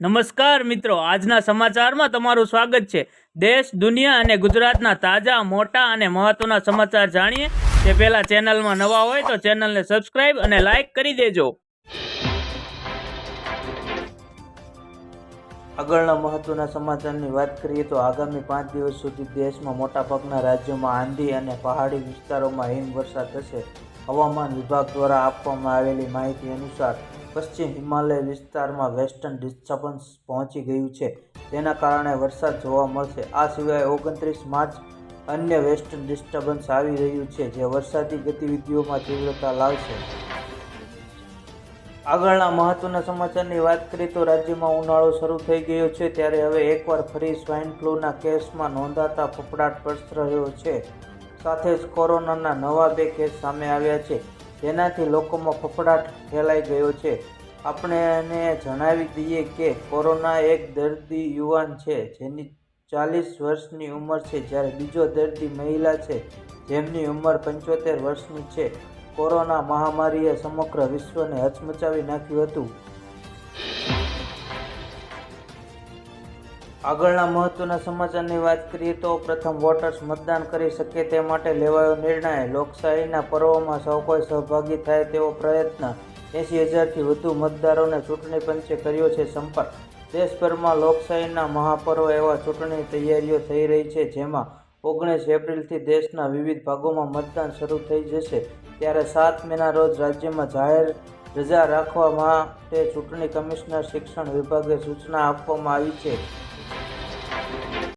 નમસ્કાર મિત્રો, આજના સમાચારમાં તમારું સ્વાગત છે. દેશ, દુનિયા અને ગુજરાતના તાજા, મોટા અને મહત્વના સમાચાર જાણીએ. તે પહેલા ચેનલમાં નવા હોય તો ચેનલને સબસ્ક્રાઇબ અને લાઇક કરી દેજો. આગળના મહત્વના સમાચારની વાત કરીએ તો આગામી પાંચ દિવસ સુધી દેશમાં મોટાભાગના રાજ્યોમાં આંધી અને પહાડી વિસ્તારોમાં હિમવર્ષા થશે. હવામાન વિભાગ દ્વારા આપવામાં આવેલી માહિતી અનુસાર પશ્ચિમ હિમાલય વિસ્તારમાં વેસ્ટર્ન ડિસ્ટર્બન્સ પહોંચી ગયું છે. તેના કારણે વરસાદ જોવા મળશે. આ સિવાય ઓગણત્રીસ માર્ચ અન્ય વેસ્ટર્ન ડિસ્ટર્બન્સ આવી રહ્યું છે, જે વરસાદી ગતિવિધિઓમાં તીવ્રતા લાવશે. આગળના મહત્વના સમાચારની વાત કરીએ તો રાજ્યમાં ઉનાળો શરૂ થઈ ગયો છે, ત્યારે હવે એકવાર ફરી સ્વાઇન ફ્લૂના કેસમાં નોંધાતા ફફડાટ પ્રસરી રહ્યો છે. સાથે જ કોરોનાના નવા બે કેસ સામે આવ્યા છે. જેનાથી લોકોમાં ફફડાટ ફેલાઈ ગયો છે. આપણે એને જણાવી દઈએ કે કોરોના એક દર્દી યુવાન છે, જેની ચાલીસ વર્ષની ઉંમર છે, જ્યારે બીજો દર્દી મહિલા છે, જેમની ઉંમર પંચોતેર વર્ષની છે. કોરોના મહામારીએ સમગ્ર વિશ્વને હચમચાવી નાખ્યું હતું. આગળના મહત્વના સમાચારની વાત કરીએ તો પ્રથમ વોટર્સ મતદાન કરી શકે તે માટે લેવાયો નિર્ણય. લોકશાહીના પર્વમાં સૌ કોઈ સહભાગી થાય તેવો પ્રયત્ન. એંસી હજારથી વધુ મતદારોને ચૂંટણી પંચે કર્યો છે સંપર્ક. દેશભરમાં લોકશાહીના મહાપર્વ એવા ચૂંટણી તૈયારીઓ થઈ રહી છે, જેમાં ઓગણીસ એપ્રિલથી દેશના વિવિધ ભાગોમાં મતદાન શરૂ થઈ જશે. ત્યારે સાત મેના રોજ રાજ્યમાં જાહેર રજા રાખવા માટે ચૂંટણી કમિશનર શિક્ષણ વિભાગે સૂચના આપવામાં આવી છે.